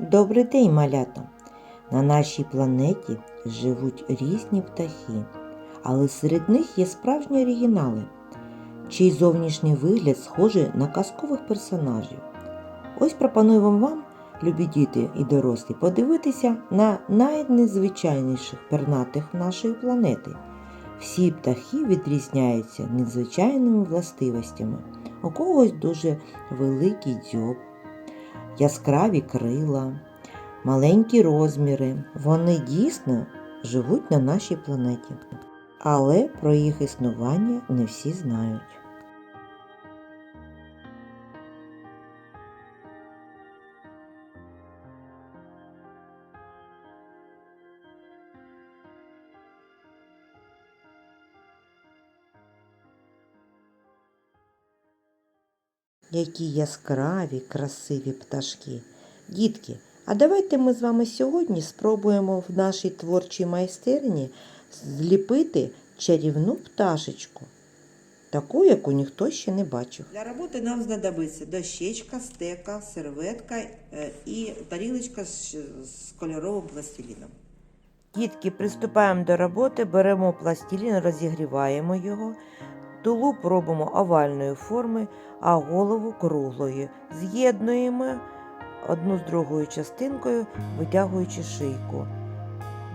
Добрий день, малята! На нашій планеті живуть різні птахи, але серед них є справжні оригінали, чий зовнішній вигляд схожий на казкових персонажів. Ось пропонуємо вам, любі діти і дорослі, подивитися на найнезвичайніших пернатих нашої планети. Всі птахи відрізняються незвичайними властивостями. У когось дуже великий дзьоб, яскраві крила, маленькі розміри. Вони дійсно живуть на нашій планеті. Але про їх існування не всі знають. Які яскраві, красиві пташки. Дітки, а давайте ми з вами сьогодні спробуємо в нашій творчій майстерні зліпити чарівну пташечку, таку, яку ніхто ще не бачив. Для роботи нам знадобиться дощечка, стека, серветка е, і тарілочка з, з кольоровим пластиліном. Дітки, приступаємо до роботи, беремо пластилін, розігріваємо його, тулуб робимо овальної форми, а голову круглої. З'єднуємо одну з другою частинкою, витягуючи шийку.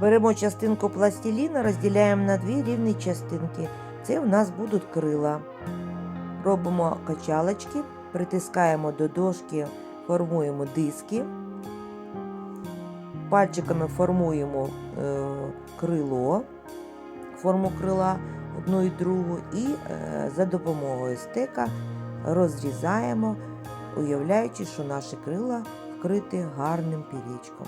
Беремо частинку пластиліна, розділяємо на дві рівні частинки. Це в нас будуть крила. Робимо качалочки, притискаємо до дошки, формуємо диски. Пальчиками формуємо е, крило, форму крила одну і другу, і е, за допомогою стека розрізаємо, уявляючи, що наші крила вкриті гарним пірічком.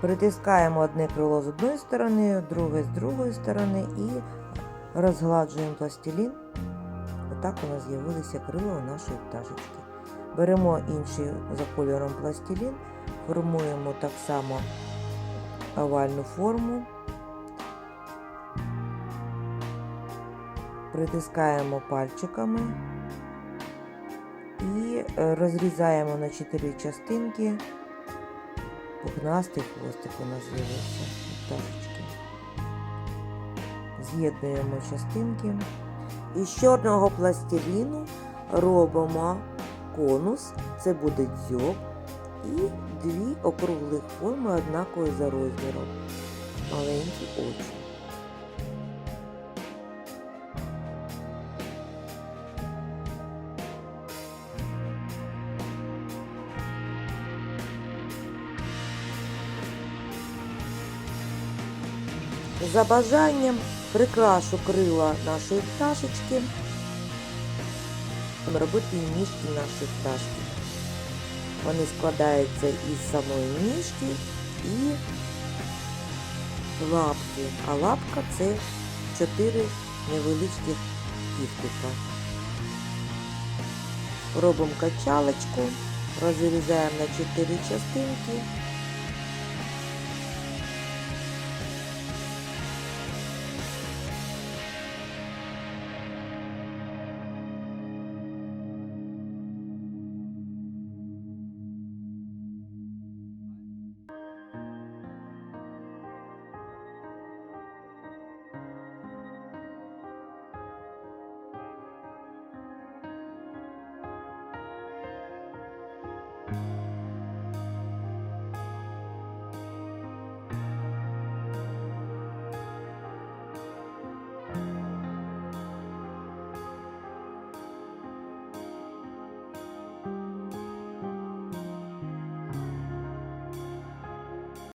Притискаємо одне крило з одної сторони, друге з другої сторони і розгладжуємо пластилін. Отак у нас з'явилися крила у нашої пташечки. Беремо інший за кольором пластилін, формуємо так само овальну форму, притискаємо пальчиками і е, розрізаємо на чотири частинки. Пухнастий хвостик у нас з'явився пташечки. З'єднуємо частинки. Із чорного пластиліну робимо конус, це буде дзьоб, і дві округлих форми однакові за розміром. Маленькі очі. За бажанням прикрашу крила нашої пташечки. Робити ніжки нашої пташки. Вони складаються із самої ніжки і лапки. А лапка це чотири невеличких кістика. Робимо качалочку, розрізаємо на чотири частинки